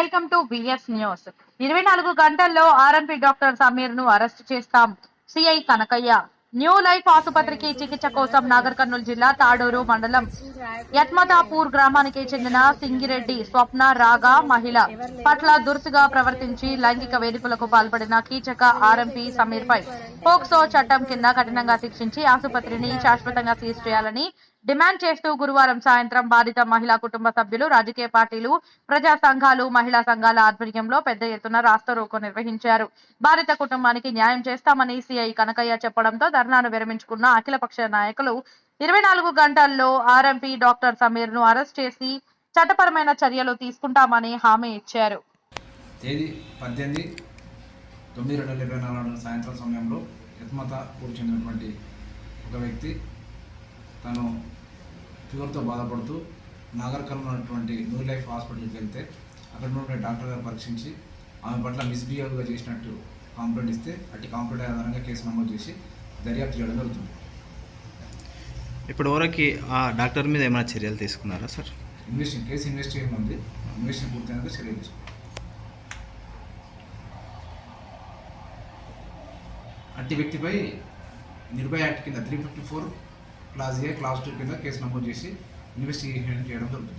Welcome to VS news. ఇరవై నాలుగు గంటల్లో ఆర్ఎంపీ డాక్టర్ సమీర్ను అరెస్ట్ చేస్తాం. సిఐ కనకయ్య. న్యూ లైఫ్ ఆసుపత్రికి చికిత్స కోసం నాగర్ కర్నూలు జిల్లా తాడూరు మండలం యత్మతాపూర్ గ్రామానికి చెందిన సింగిరెడ్డి స్వప్న రాగా మహిళ పట్ల దురుసుగా ప్రవర్తించి లైంగిక వేధింపులకు పాల్పడిన కీచక ఆర్ఎంపీ సమీర్ పై పోక్సో చట్టం కింద కఠినంగా శిక్షించి ఆసుపత్రిని శాశ్వతంగా సీజ్ చేయాలని డిమాండ్ చేస్తూ గురువారం సాయంత్రం బాధిత మహిళా కుటుంబ సభ్యులు రాజకీయ పార్టీలు ప్రజా సంఘాలు మహిళా సంఘాల ఆధ్వర్యంలో పెద్ద ఎత్తున రాస్తా రోకో నిర్వహించారు. బాధిత కుటుంబానికి న్యాయం చేస్తామని సిఐ కనకయ్య చెప్పడంతో ధర్నాను విరమించుకున్న అఖిలపక్ష నాయకులు ఇరవై నాలుగు గంటల్లో ఆర్ఎంపీ డాక్టర్ సమీర్ను అరెస్ట్ చేసి చట్టపరమైన చర్యలు తీసుకుంటామని హామీ ఇచ్చారు. తేదీ పద్దెనిమిది తొమ్మిది రెండు వేల ఇరవై నాలుగు సాయంత్రం సమయంలో యత్మత ఊరు చెందినటువంటి ఒక వ్యక్తి తను ఫీవర్తో బాధపడుతూ నాగర్ ఉన్నటువంటి న్యూ లైఫ్ హాస్పిటల్కి వెళ్తే అక్కడ ఉన్న డాక్టర్ గారు పరీక్షించి ఆమె పట్ల మిస్బిహేవ్గా చేసినట్టు కంప్లైంట్ ఇస్తే అట్టి కంప్లైంట్ ఆధారంగా కేసు నమోదు చేసి దర్యాప్తు చేయడం జరుగుతుంది. ఇప్పటి వరకు ఆ డాక్టర్ మీద ఏమైనా చర్యలు తీసుకున్నారా సార్? ఇన్వెస్టింగ్ కేసు ఇన్వెస్టిగేషన్ ఉంది. ఇన్వెస్టిగేషన్ పూర్తయినాక చర్యలు తీసుకుంటాం అట్టి వ్యక్తిపై నిర్భయ యాక్ట్ కింద three fifty four class A class two కింద కేసు నమోదు చేసి ఇన్వెస్టిగేషన్ చేయడం జరుగుతుంది.